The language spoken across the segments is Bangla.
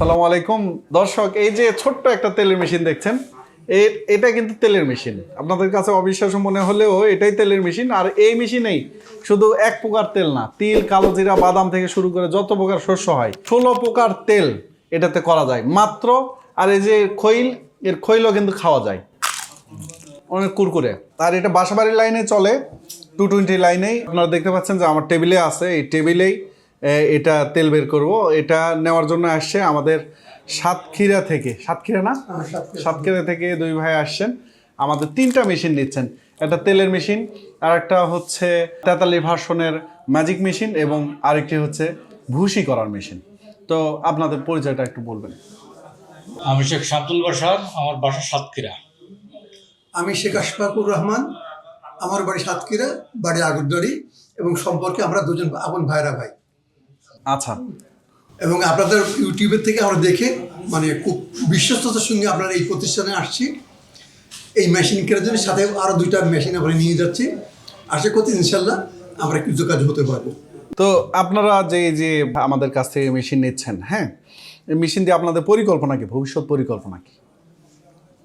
সালামু আলাইকুম। দর্শক, এই যে ছোট্ট একটা তেলের মেশিন দেখছেন এটা কিন্তু তেলের মেশিন। আপনাদের কাছে অবিশ্বাস মনে হলেও এটাই তেলের মেশিন। আর এই মেশিনেই শুধু এক প্রকার তেল না, তিল, কালো জিরা, বাদাম থেকে শুরু করে যত প্রকার শস্য হয়, ষোলো প্রকার তেল এটাতে করা যায়। মাত্র, আর এই যে খৈল, এর খৈলও কিন্তু খাওয়া যায়। অনেক কুরকুরে। আর এটা বাসাবাড়ির লাইনে চলে, টু টোয়েন্টি লাইনেই। আপনারা দেখতে পাচ্ছেন যে আমার টেবিলে আছে, এই টেবিলেই এটা তেল বের করব। এটা নেওয়ার জন্য আসছে আমাদের সাতক্ষীরা থেকে। সাতক্ষীরা না? সাতক্ষীরা। থেকে দুই ভাই আসছেন। আমাদের তিনটা মেশিন নিচ্ছেন। একটা তেলের মেশিন আর একটা হচ্ছে তেতাল্লিশ ভার্সনের ম্যাজিক মেশিন এবং আরেকটি হচ্ছে ভুসি করার মেশিন। তো আপনাদের পরিচয়টা একটু বলবেন। আমি শেখ শামতুল বাসার আমার বাসা সাতক্ষীরা। আমি শেখ আশফাকুর রহমান আমার বাড়ি সাতক্ষীরা বাড়ি আগরদড়ি এবং সম্পর্কে আমরা দুজন আপন ভাইরা ভাই। আচ্ছা। এবং আপনাদের ইউটিউবের থেকে আমরা দেখে মানে খুব বিশ্বস্ততার সঙ্গে আপনার এই প্রতিষ্ঠানে আসছি। এই মেশিন কেনার জন্য সাথে আরও দুইটা মেশিন আমরা নিয়ে যাচ্ছি। আশা করছি ইনশাল্লাহ আমরা কিছু কাজ হতে পারব। তো আপনারা যে যে আমাদের কাছ থেকে মেশিন নিচ্ছেন হ্যাঁ? মেশিন দিয়ে আপনাদের পরিকল্পনা কি? ভবিষ্যৎ পরিকল্পনা কি?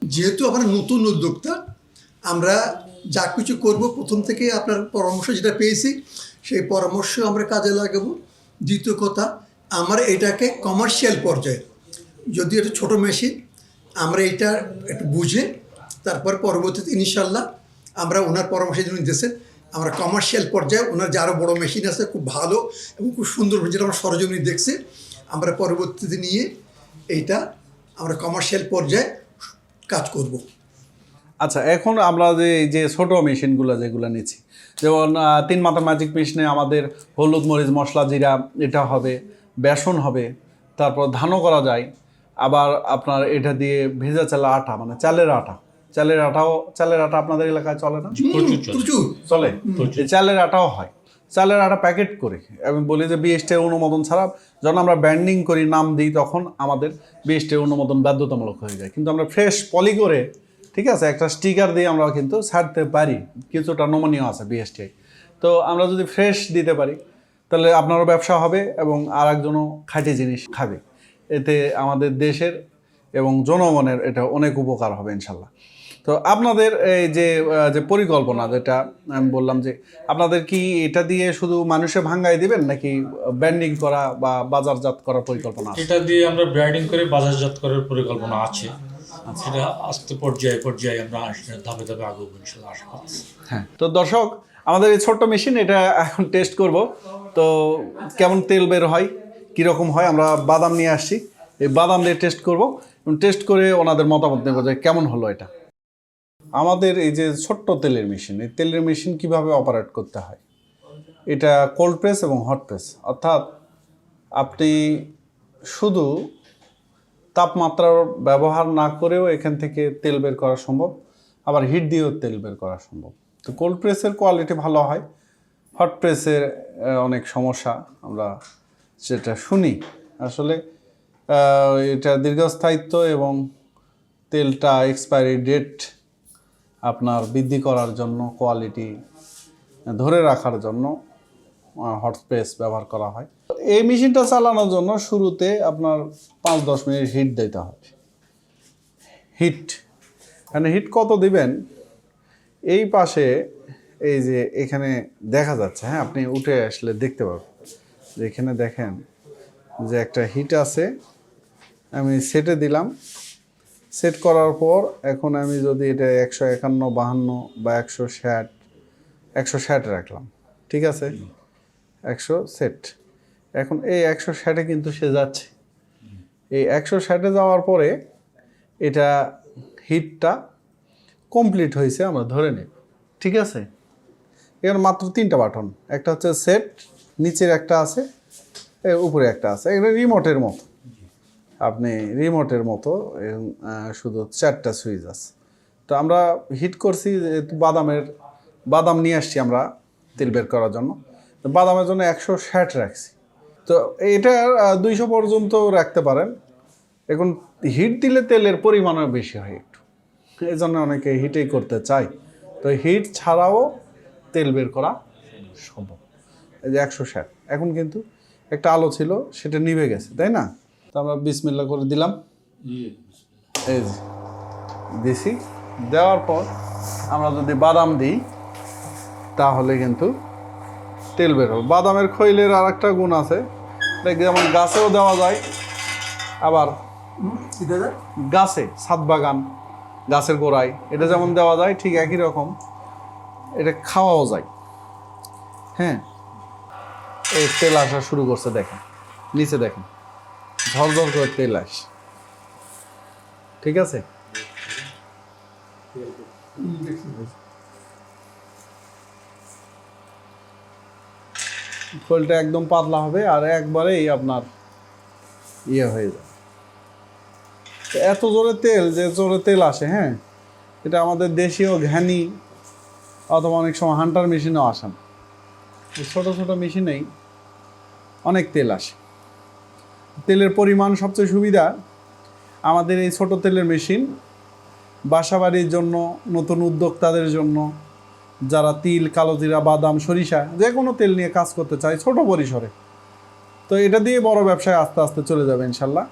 যেহেতু আমরা নতুন উদ্যোক্তা আমরা যা কিছু করব প্রথম থেকে আপনার পরামর্শ যেটা পেয়েছি সেই পরামর্শ আমরা কাজে লাগাবো। দ্বিতীয় কথা, আমরা এটাকে কমার্শিয়াল পর্যায়ে যদি এটা ছোট মেশিন আমরা এটা একটু বুঝে তারপর পরবর্তীতে ইনশাল্লাহ আমরা ওনার পরামর্শ যিনি দিয়েছেন আমরা কমার্শিয়াল পর্যায়ে ওনার যে আরও বড়ো মেশিন আছে, খুব ভালো এবং খুব সুন্দর যেটা আমরা সরজমিনি দেখছি, আমরা পরবর্তীতে নিয়ে এইটা আমরা কমার্শিয়াল পর্যায়ে কাজ করব। আচ্ছা এখন আমরা যে, এই যে ছোটো মেশিনগুলো যেগুলো নিচ্ছি যেমন তিন মাথা ম্যাজিক মেশিনে আমাদের হলুদ মরিচ মশলা জিরা এটা হবে বেসন হবে তারপর ধানও করা যায়। আবার আপনার এটা দিয়ে ভেজা চালের আটা মানে চালের আটা। চালের আটাও চালের আটা আপনাদের এলাকায় চলে না? চলে। চলে? চালের আটাও হয়। চালের আটা প্যাকেট করে আমি বলি যে বিএসটির অনুমোদন ছাড়া যখন আমরা ব্যান্ডিং করি নাম দিই তখন আমাদের বিএসটির অনুমোদন বাধ্যতামূলক হয়ে যায়। কিন্তু আমরা ফ্রেশ পলি করে ঠিক আছে? একটা স্টিকার দিয়ে আমরা কিন্তু ছাড়তে পারি। কিছুটা নমনীয় আছে বিএসটি তো আমরা যদি ফ্রেশ দিতে পারি, তাহলে আপনারও ব্যবসা হবে এবং আর একজনও খাঁটি জিনিস খাবে। এতে আমাদের দেশের এবং জনগণের এটা অনেক উপকার হবে ইনশাল্লাহ। তো আপনাদের এই যে যে পরিকল্পনা যেটা আমি বললাম যে, আপনাদের কি এটা দিয়ে শুধু মানুষে ভাঙ্গাই দিবেন নাকি ব্যান্ডিং করা বা বাজারজাত করার পরিকল্পনা এটা দিয়ে আমরা ব্রাইডিং করে বাজারজাত করার পরিকল্পনা আছে। সেটা আস্তে পর্যায়ে পর্যায়ে আমরা ধাপে ধাপে ইনশাল্লাহ হ্যাঁ তো দর্শক, আমাদের এই ছোট্ট মেশিন, এটা এখন টেস্ট করব। তো কেমন তেল বের হয়, কীরকম হয়, আমরা বাদাম নিয়ে আসছি। এই বাদাম দিয়ে টেস্ট করব। টেস্ট করে ওনাদের মতামত নেব যে কেমন হলো এটা। আমাদের এই যে ছোট্ট তেলের মেশিন, এই তেলের মেশিন কীভাবে অপারেট করতে হয়? এটা কোল্ড প্রেস এবং হট প্রেস অর্থাৎ আপনি শুধু তাপমাত্রার ব্যবহার না করেও এখান থেকে তেল বের করা সম্ভব। আবার হিট দিয়েও তেল বের করা সম্ভব। তো কোল্ড প্রেসের কোয়ালিটি ভালো হয়। হট প্রেসের অনেক সমস্যা আমরা সেটা শুনি। আসলে এটা দীর্ঘস্থায়িত্ব এবং তেলটা এক্সপায়ারি ডেট আপনার বৃদ্ধি করার জন্য কোয়ালিটি ধরে রাখার জন্য হট স্পেস ব্যবহার করা হয়। এই মেশিনটা চালানোর জন্য শুরুতে আপনার পাঁচ দশ মিনিট হিট দিতে হবে হিট মানে হিট কত দিবেন? এই পাশে এই যে এখানে দেখা যাচ্ছে হ্যাঁ আপনি উঠে আসলে দেখতে পাবেন। যে এখানে দেখেন যে একটা হিট আছে, আমি সেটে দিলাম। সেট করার পর এখন আমি যদি এটা একশো একান্ন, বাহান্ন বা একশো ষাট একশো ষাট রাখলাম। ঠিক আছে? একশো সেট এখন এই একশো ষাটে কিন্তু সে যাচ্ছে। এই একশো ষাটে যাওয়ার পরে এটা হিটটা কমপ্লিট হয়েছে, আমরা ধরে নেব। ঠিক আছে? এখানে মাত্র তিনটা বাটন একটা হচ্ছে সেট নিচের একটা আছে উপরে একটা আছে। এটা রিমোটের মতো। আপনি রিমোটের মতো শুধু চারটা সুইচ আছে। তো আমরা হিট করছি বাদামের, বাদাম নিয়ে আসছি আমরা তেল বের করার জন্য। তো বাদামের জন্য একশো ষাট রাখছি। তো এটা দুইশো পর্যন্ত রাখতে পারেন। এখন হিট দিলে তেলের পরিমাণও বেশি হয় একটু। এই জন্য অনেকে হিটেই করতে চায়। তো হিট ছাড়াও তেল বের করা সম্ভব। এই যে একশো ষাট। এখন কিন্তু একটা আলো ছিল সেটা নিভে গেছে তাই না? তো আমরা বিসমিল্লা করে দিলাম। এই যে দিছি। দেওয়ার পর আমরা যদি বাদাম দিই তাহলে কিন্তু তেল বেরোবে বাদামের খৈলের আর একটা গুণ আছে। যেমন গাছেও দেওয়া যায়, আবার গাছে, ছাদ বাগান, গাছের গোড়ায়, এটা যেমন দেওয়া যায়, ঠিক একই রকম। এটা খাওয়াও যায়। হ্যাঁ? এই তেল আসা শুরু করছে, দেখেন। নিচে দেখেন। ঝরঝর করে তেল আস। ঠিক আছে? খোলটা একদম পাতলা হবে আর একবারেই আপনার ইয়ে হয়ে যাবে। এত জোরে তেল, যে জোরে তেল আসে হ্যাঁ? এটা আমাদের দেশীয় ঘ্যানি অথবা অনেক সময় হান্টার মেশিনেও আসে না। ছোটো ছোটো মেশিনেই অনেক তেল আসে। তেলের পরিমাণ সবচেয়ে সুবিধা, আমাদের এই ছোট তেলের মেশিন বাসাবাড়ির জন্য, নতুন উদ্যোক্তাদের জন্য যারা তিল, কালো জিরা, বাদাম, সরিষা, যে কোনো তেল নিয়ে কাজ করতে চায় ছোট পরিসরে। তো এটা দিয়ে বড় ব্যবসায় আস্তে আস্তে চলে যাবে ইনশাল্লাহ।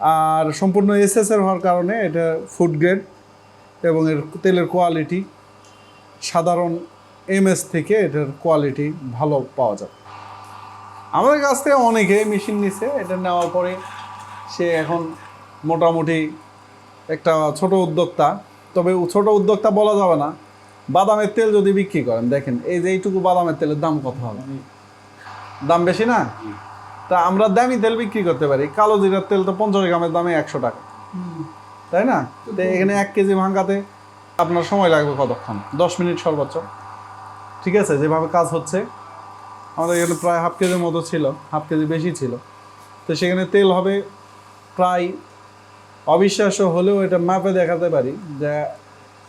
আর সম্পূর্ণ এসএসের হওয়ার কারণে এটা ফুড গ্রেড এবং এর তেলের কোয়ালিটি সাধারণ এমএস থেকে এটার কোয়ালিটি ভালো পাওয়া যাবে। আমাদের কাছ থেকে অনেকে মেশিন নিছে, এটা নেওয়ার পরে সে এখন মোটামুটি একটা ছোট উদ্যোক্তা। তবে ছোট উদ্যোক্তা বলা যাবে না। বাদামের তেল যদি বিক্রি করেন দেখেন এই যে এইটুকু বাদামের তেলের দাম কত হবে? দাম বেশি না? তা আমরা দামি তেল বিক্রি করতে পারি কালো জিরার তেল তো পঞ্চাশ গ্রামের দামে একশো টাকা। তাই না? তো এখানে এক কেজি ভাঙ্গাতে আপনার সময় লাগবে কতক্ষণ? দশ মিনিট সর্বোচ্চ। ঠিক আছে যেভাবে কাজ হচ্ছে আমাদের এখানে প্রায় হাফ কেজির মতো ছিল হাফ কেজি বেশি ছিল। তো সেখানে তেল হবে প্রায় অবিশ্বাস্য হলেও এটা মাপে দেখাতে পারি যে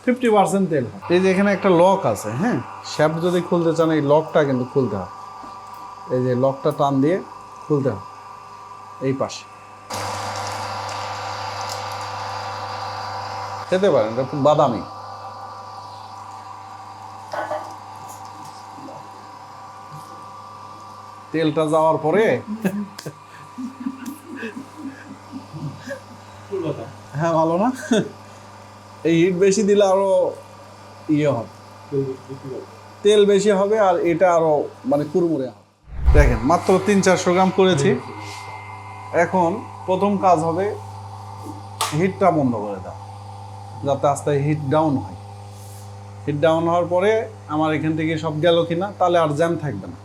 ফিফটি পার্সেন্ট তেল হয়। এই যে এখানে একটা লক আছে হ্যাঁ? শ্যাফট যদি খুলতে চান এই লকটা কিন্তু খুলতে হবে। এই যে লকটা টান দিয়ে খুলতে হবে। এই পাশে। খেতে পারেন এটা খুব বাদামি। তেলটা যাওয়ার পরে হ্যাঁ ভালো না? এই হিট বেশি দিলে আরও ইয়ে হবে। তেল বেশি হবে আর এটা আরও মানে কুরমুরে হবে। দেখেন, মাত্র তিন চারশো গ্রাম করেছি। এখন প্রথম কাজ হবে হিটটা বন্ধ করে দাও, যাতে আস্তে হিট ডাউন হয়। হিট ডাউন হওয়ার পরে আমার এখান থেকে সব গেল কিনা, তাহলে আর জ্যাম থাকবে না।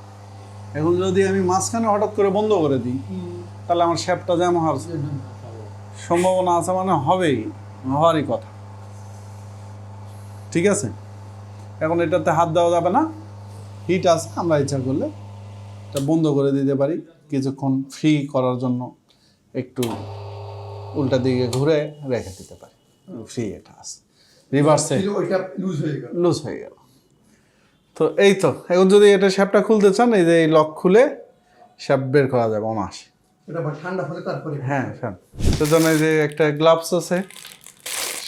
এখন যদি আমি মাঝখানে হঠাৎ করে বন্ধ করে দিই, তাহলে আমার শ্যাপটা জ্যাম হওয়ার সম্ভাবনা আছে মানে হবেই, হওয়ারই কথা। ঠিক আছে? এখন এটাতে হাত দেওয়া যাবে না। হিট আছে আমরা ইচ্ছা করলে এটা বন্ধ করে দিতে পারি। কিছুক্ষণ ফ্রি করার জন্য একটু উল্টা দিকে ঘুরে রেখে দিতে পারি। ফ্রি এটা আছে। রিভার্সে লুজ হয়ে গেল। তো এই তো এখন যদি এটা শ্যাপটা খুলতে চান এই যে এই লক খুলে শ্যাপ বের করা যাবে অনায়াসে এটা ঠান্ডা হলে তারপরে হ্যাঁ হ্যাঁ সেজন্য এই যে একটা গ্লাভস আছে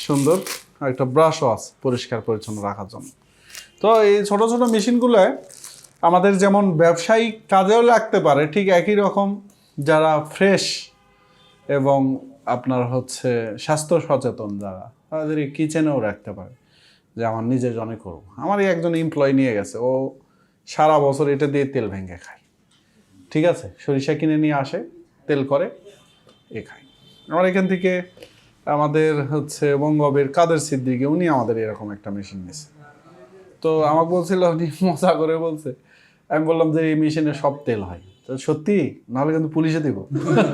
সুন্দর। একটা ব্রাশও আছে পরিষ্কার পরিচ্ছন্ন রাখার জন্য। তো এই ছোট ছোট মেশিনগুলো আমাদের যেমন ব্যবসায়িক কাজেও লাগতে পারে, ঠিক একই রকম যারা ফ্রেশ এবং আপনার হচ্ছে স্বাস্থ্য সচেতন যারা, তাদের কিচেনেও রাখতে পারে, যে আমার নিজের জনে করব। আমারই একজন এমপ্লয় নিয়ে গেছে, ও সারা বছর এটা দিয়ে তেল ভেঙে খায়। ঠিক আছে? সরিষা কিনে নিয়ে আসে, তেল করে, এ খায়। আমার এখান থেকে আমাদের হচ্ছে বঙ্গবের কাদের সিদ্দিকে উনি আমাদের এরকম একটা মেশিন নিয়েছে তো আমাকে বলছিল উনি মজা করে বলছে। আমি বললাম যে এই মেশিনে সব তেল হয়। তো সত্যি? নাহলে কিন্তু পুলিশে দিব।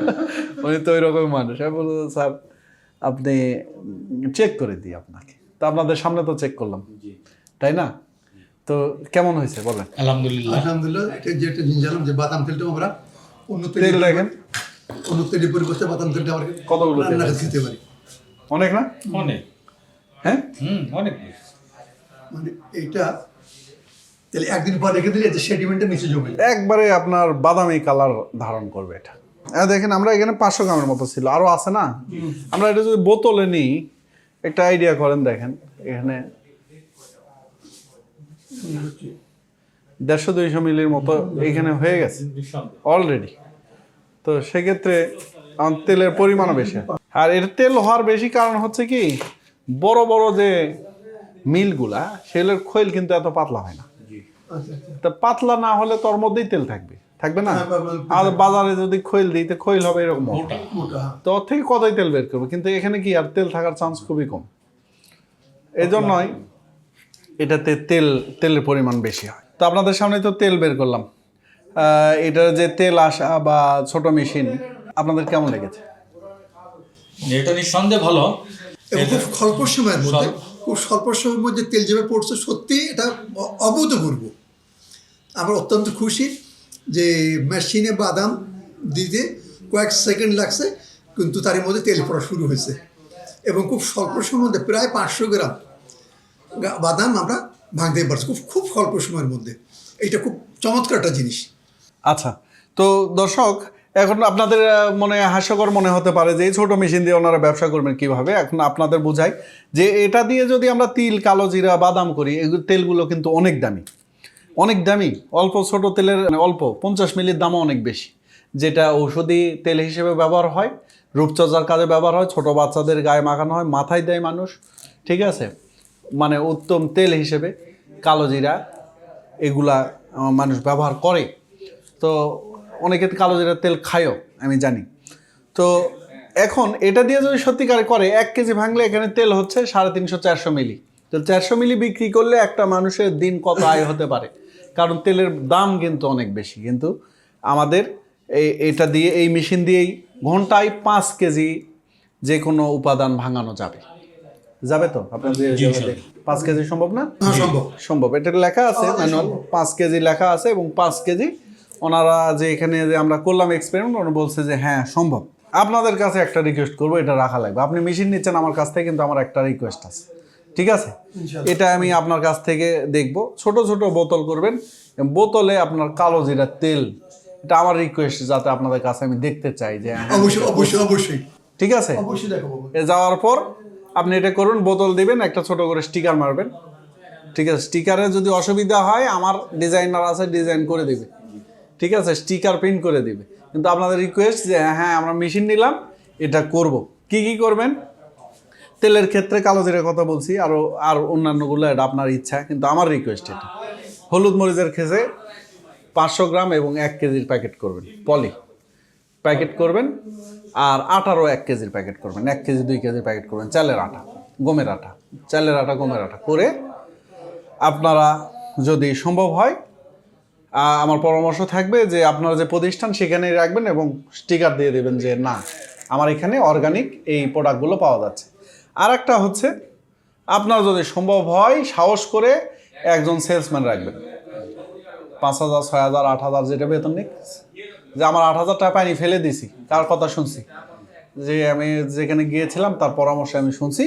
উনি তো ওই রকম মানুষ। আমি বলল স্যার আপনি চেক করে দিই আপনাকে। তা আপনাদের সামনে তো চেক করলাম। তাই না? তো কেমন হয়েছে? বলেন। আলহামদুলিল্লাহ। আলহামদুলিল্লাহ এটা যেটা জিনিস জানলাম যে বাদাম তেলটা আমরা অন্য তেল দেখেন। অন্য তেলের পরিবর্তে বাদাম তেলটা আমরা কতগুলো তেল রান্না? খেতে পারি। অনেক না? অনেক। হ্যাঁ? হুম অনেক মানে এইটা তাহলে একদিন পর রেখে দিলে যে সেডিমেন্টটা নিচে জমে একবারে আপনার বাদামি কালার ধারণ করবে এটা। হ্যাঁ দেখেন আমরা এখানে পাঁচশো গ্রামের মতো ছিল। আরও আছে না? আমরা এটা যদি বোতলে নিই একটা আইডিয়া করেন দেখেন এখানে দেড়শো দুইশো মিলির মতো এখানে হয়ে গেছে। অলরেডি তো সেক্ষেত্রে তেলের পরিমাণও বেশি। আর এর তেল হওয়ার বেশি কারণ হচ্ছে কি বড় বড় যে মিলগুলা সেগুলোর খৈল কিন্তু এত পাতলা হয় না। তা পাতলা না হলে তোর মধ্যেই তেল থাকবে। থাকবে না? হ্যাঁ, আর বাজারে যদি খৈল দিই তো খৈল হবে এরকম তো ওর থেকে কতই তেল বের করবে? কিন্তু এখানে কি আর তেল থাকার চান্স খুবই কম। এই জন্যই এটাতে তেল তেলের পরিমাণ বেশি হয়। তো আপনাদের সামনে তো তেল বের করলাম। এটার যে তেল আসা বা ছোট মেশিন আপনাদের কেমন লেগেছে? এটা নিঃসন্দেহে ভালো। এবং খুব স্বল্প সময়ের মধ্যে খুব স্বল্প সময়ের মধ্যে তেল যেভাবে পড়ছে সত্যি এটা অভূতপূর্ব। আমরা অত্যন্ত খুশি যে মেশিনে বাদাম দিতে কয়েক সেকেন্ড লাগছে কিন্তু তার মধ্যে তেল পড়া শুরু হয়েছে। এবং খুব স্বল্প সময়ের মধ্যে প্রায় পাঁচশো গ্রাম বাদাম আমরা ভাঙতে পারছি খুব খুব স্বল্প সময়ের মধ্যে। এটা খুব চমৎকার একটা জিনিস। আচ্ছা তো দর্শক এখন আপনাদের মনে হাস্যকর মনে হতে পারে যে এই ছোট মেশিন দিয়ে ওনারা ব্যবসা করবেন কীভাবে? এখন আপনাদের বোঝাই যে এটা দিয়ে যদি আমরা তিল, কালো জিরা, বাদাম করি এগুলো তেলগুলো কিন্তু অনেক দামি। অনেক দামি। অল্প ছোট তেলের মানে অল্প, পঞ্চাশ মিলির দামও অনেক বেশি। যেটা ঔষধি তেল হিসেবে ব্যবহার হয়, রূপচর্চার কাজে ব্যবহার হয়, ছোট বাচ্চাদের গায়ে মাখানো হয়, মাথায় দেয় মানুষ, ঠিক আছে? মানে উত্তম তেল হিসেবে কালো জিরা এগুলা মানুষ ব্যবহার করে। তো অনেকে কালো জিরার তেল খায়ও আমি জানি। তো এখন এটা দিয়ে যদি সত্যিকারে করে এক কেজি ভাঙলে এখানে তেল হচ্ছে সাড়ে তিনশো চারশো মিলি। তো চারশো মিলি বিক্রি করলে একটা মানুষের দিন কত আয় হতে পারে? কারণ তেলের দাম কিন্তু অনেক বেশি। কিন্তু আমাদের এই এটা দিয়ে এই মেশিন দিয়েই ঘন্টায় পাঁচ কেজি যে কোনো উপাদান ভাঙানো যাবে। যাবে তো? আপনাদের ইনশাল্লাহ। পাঁচ কেজি সম্ভব না? সম্ভব। সম্ভব। এটা লেখা আছে ম্যানুয়াল পাঁচ কেজি লেখা আছে এবং পাঁচ কেজি ওনারা যে এখানে যে আমরা করলাম এক্সপেরিমেন্ট ওরা বলছে যে হ্যাঁ সম্ভব। আপনাদের কাছে একটা রিকোয়েস্ট করব এটা রাখা লাগবে। আপনি মেশিন নিচ্ছেন আমার কাছ থেকে কিন্তু আমার একটা রিকোয়েস্ট আছে। ঠিক আছে? এটা আমি আপনার কাছ থেকে দেখব। ছোট ছোট বোতল করবেন। বোতলে আপনার কালো জিরা তেল এটা আমার রিকোয়েস্ট যাতে আপনাদের কাছে আমি দেখতে চাই যে হ্যাঁ, অবশ্যই অবশ্যই অবশ্যই। ঠিক আছে? অবশ্যই দেখাবো এ যাওয়ার পর আপনি এটা করুন বোতল দিবেন একটা ছোট করে স্টিকার মারবেন। ঠিক আছে? স্টিকারে যদি অসুবিধা হয় আমার ডিজাইনার আছে ডিজাইন করে দিবে। ঠিক আছে? স্টিকার প্রিন্ট করে দিবে। কিন্তু আপনাদের রিকোয়েস্ট যে হ্যাঁ আমরা মেশিন নিলাম, এটা করব। কি কি করবেন? তেলের ক্ষেত্রে কালো জিরের কথা বলছি আরও আর অন্যান্যগুলো, এটা আপনার ইচ্ছা, কিন্তু আমার রিকোয়েস্ট এটা। হলুদ মরিচের খেসে পাঁচশো গ্রাম এবং এক কেজির প্যাকেট করবেন, পলি। প্যাকেট করবেন, আর আটারও এক কেজির প্যাকেট করবেন, এক কেজি, দুই কেজির প্যাকেট করবেন, চালের আটা, গমের আটা, চালের আটা, গমের আটা করে আপনারা যদি সম্ভব হয় আমার পরামর্শ থাকবে যে আপনার যে প্রতিষ্ঠান সেখানেই রাখবেন এবং স্টিকার দিয়ে দেবেন যে না, আমার এখানে অর্গানিক এই প্রোডাক্টগুলো পাওয়া যাচ্ছে। আর একটা হচ্ছে, আপনার যদি সম্ভব হয়, সাহস করে একজন সেলসম্যান রাখবেন। পাঁচ হাজার, ছয় হাজার, আট হাজার যেটা বেতন নিক। যে আমার আট হাজার টাকা পানি ফেলে দিছি কার কথা শুনছি। যে আমি যেখানে গিয়েছিলাম, তার পরামর্শ আমি শুনছি,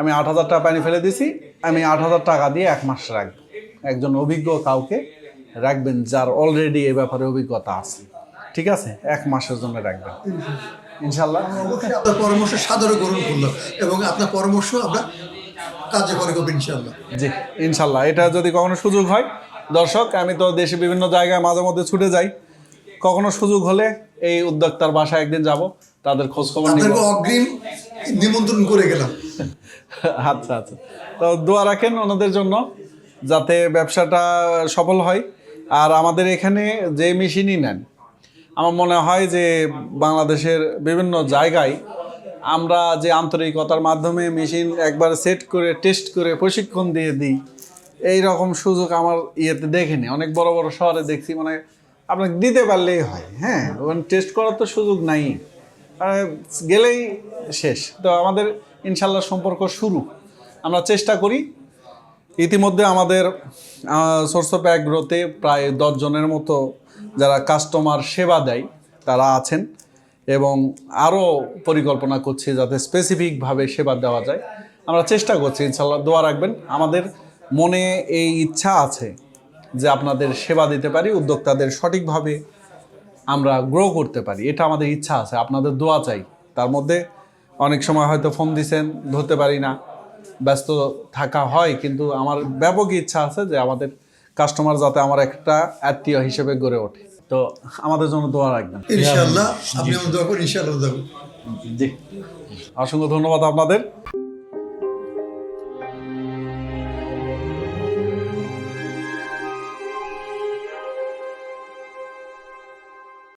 আমি আট হাজার টাকা পানি ফেলে দিছি, আমি আট হাজার টাকা দিয়ে এক মাস রাখব। একজন অভিজ্ঞ কাউকে রাখবেন যার অলরেডি এ ব্যাপারে অভিজ্ঞতা আছে। ঠিক আছে? এক মাসের জন্য রাখবেন। ইনশাল্লাহ আপনার পরামর্শ সাদরে গ্রহণ করলাম এবং আপনার পরামর্শ আমরা কার্যকরী করব ইনশাআল্লাহ। জি ইনশাল্লাহ এটা যদি কখনো সুযোগ হয় দর্শক আমি তো দেশে বিভিন্ন জায়গায় মাঝে মধ্যে ছুটে যাই। কখনো সুযোগ হলে এই উদ্যোক্তার বাসায় একদিন যাব তাদের খোঁজ খবর নিব অগ্রিম নিমন্ত্রণ করে গেলাম। আচ্ছা আচ্ছা। তো দোয়া রাখেন ওনাদের জন্য যাতে ব্যবসাটা সফল হয়। আর আমাদের এখানে যে মেশিনই নেন, আমার মনে হয় যে বাংলাদেশের বিভিন্ন জায়গায় আমরা যে আন্তরিকতার মাধ্যমে মেশিন একবার সেট করে, টেস্ট করে, প্রশিক্ষণ দিয়ে দিই, এই রকম সুযোগ আমার ইয়েতে দেখিনি। অনেক বড় বড় শহরে দেখছি মানে আপনাকে দিতে পারলেই হয় হ্যাঁ? ওখানে টেস্ট করার তো সুযোগ নাই। গেলেই শেষ। তো আমাদের ইনশাল্লাহ সম্পর্ক শুরু। আমরা চেষ্টা করি ইতিমধ্যে আমাদের সোর্স অফ অ্যাগ্রোতে প্রায় দশজনের মতো যারা কাস্টমার সেবা দেয়, তারা আছেন এবং আরও পরিকল্পনা করছি যাতে স্পেসিফিকভাবে সেবা দেওয়া যায়। আমরা চেষ্টা করছি ইনশাল্লাহ দোয়া রাখবেন। আমাদের মনে এই ইচ্ছা আছে যে আপনাদের সেবা দিতে পারি, উদ্যোক্তাদের সঠিকভাবে আমরা গ্রো করতে পারি। এটা আমাদের ইচ্ছা আছে, আপনাদের দোয়া চাই। তার মধ্যে অনেক সময় হয়তো ফোন দিছেন, ধরতে পারি না। ব্যস্ত থাকা হয় কিন্তু আমার ব্যাপক ইচ্ছা আছে যে আমাদের কাস্টমার যাতে আমার একটা আত্মীয় হিসেবে গড়ে ওঠে। তো আমাদের জন্য দোয়া রাখবেন। ইনশাআল্লাহ আপনি দোয়া করুন ইনশাআল্লাহ জি। অসংখ্য ধন্যবাদ আপনাদের।